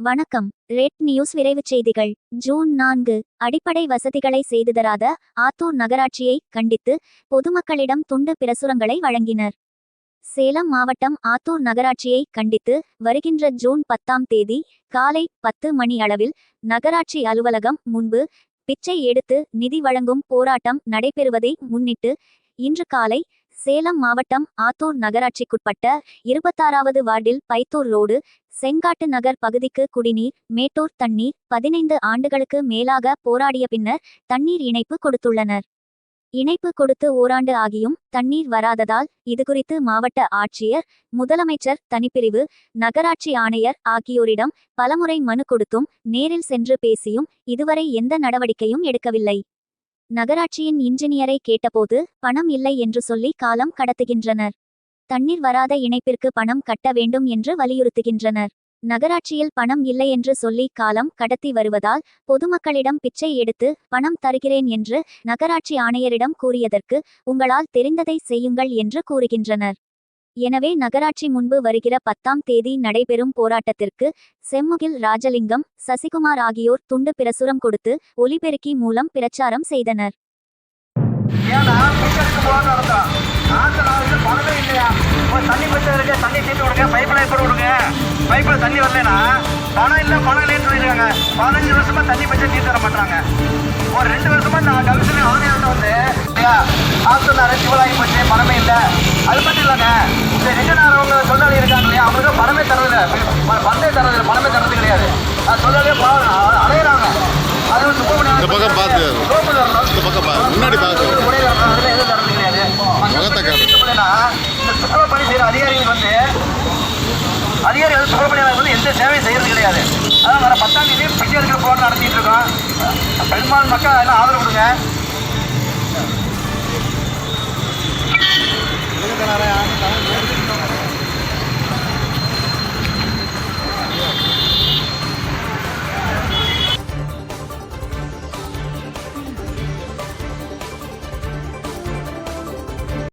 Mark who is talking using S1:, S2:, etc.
S1: வணக்கம். Red news விரைவுச் செய்திகள். ஜூன் நான்கு. அடிப்படை வசதிகளை செய்து தராத ஆத்தூர் நகராட்சியை கண்டித்து பொதுமக்களிடம் துண்டு பிரசுரங்களை வழங்கினர். சேலம் மாவட்டம் ஆத்தூர் நகராட்சியை கண்டித்து வருகின்ற ஜூன் பத்தாம் தேதி காலை பத்து மணி அளவில் நகராட்சி அலுவலகம் முன்பு பிச்சை எடுத்து நிதி வழங்கும் போராட்டம் நடைபெறுவதை முன்னிட்டு இன்று காலை சேலம் மாவட்டம் ஆத்தூர் நகராட்சிக்குட்பட்ட இருபத்தாறாவது வார்டில் பைத்தூர் ரோடு செங்காட்டு நகர் பகுதிக்கு குடிநீர் மேட்டூர் தண்ணீர் பதினைந்து ஆண்டுகளுக்கு மேலாக போராடிய பின்னர் தண்ணீர் இணைப்பு கொடுத்துள்ளனர். இணைப்பு கொடுத்து ஓராண்டு ஆகியும் தண்ணீர் வராததால் இதுகுறித்து மாவட்ட ஆட்சியர் முதலமைச்சர் தனிப்பிரிவு நகராட்சி ஆணையர் ஆகியோரிடம் பலமுறை மனு கொடுத்தும் நேரில் சென்று பேசியும் இதுவரை எந்த நடவடிக்கையும் எடுக்கவில்லை. நகராட்சியின் இன்ஜினியரை கேட்டபோது பணம் இல்லை என்று சொல்லி காலம் கடத்துகின்றனர். தண்ணீர் வராத இணைப்பிற்கு பணம் கட்ட வேண்டும் என்று வலியுறுத்துகின்றனர். நகராட்சியில் பணம் இல்லை என்று சொல்லி காலம் கடத்தி வருவதால் பொதுமக்களிடம் பிச்சை எடுத்து பணம் தருகிறேன் என்று நகராட்சி ஆணையரிடம் கூறியதற்கு உங்களால் தெரிந்ததை செய்யுங்கள் என்று கூறுகின்றனர். எனவே நகராட்சி முன்பு வருகிற பத்தாம் தேதி நடைபெறும் போராட்டத்திற்கு செம்முகில் ராஜலிங்கம் சசிகுமார் ஆகியோர் துண்டு பிரசுரம் கொடுத்து ஒலிபெருக்கி மூலம் பிரச்சாரம் செய்தனர்.
S2: ஒரு தண்ணி பிரச்சனை தண்ணி விடுங்க பைப்பில் எப்படி விடுங்க. பைப்பில் தண்ணி வரலனா பணம் இல்லை பணம் இல்லைன்னு சொல்லியிருக்காங்க. பதினஞ்சு வருஷமா தண்ணி பிரச்சனை தீர்த்து தர மாட்டாங்க ஒரு ரெண்டு வருஷமா நான் கமிஷன் ஆணையம் வந்து ஆசை நிறைய சிவலாகி போச்சு பணமே இல்லை. அது மட்டும் இல்லைங்க. இந்த ரெங்கனாரவங்க தொழிலாளி இருக்காங்க இல்லையா? அவங்களுக்கு பணமே தரதில்ல பணமே தரதில்லை பணமே தரது கிடையாது. அது தொழிலாளியே அலையிறாங்க அது வந்து
S3: இந்த பக்கம் பார்த்து. இந்த பக்கம் பாரு. முன்னாடி பாரு. முகத்தை காட்டு.
S2: இந்த சுற்றுலா பணி செய்யற அதிகாரிகள் வந்து அதிகாரிகள் சுப்பிரமணியம் வந்து எந்த சேவையும் செய்யறது கிடையாது. அதான் வர பத்தாம் தேதி எடுக்கிற போராட்டம் நடத்திட்டு இருக்கோம். பெரும்பாலும் மக்கள் எல்லாம் ஆதரவு கொடுங்க.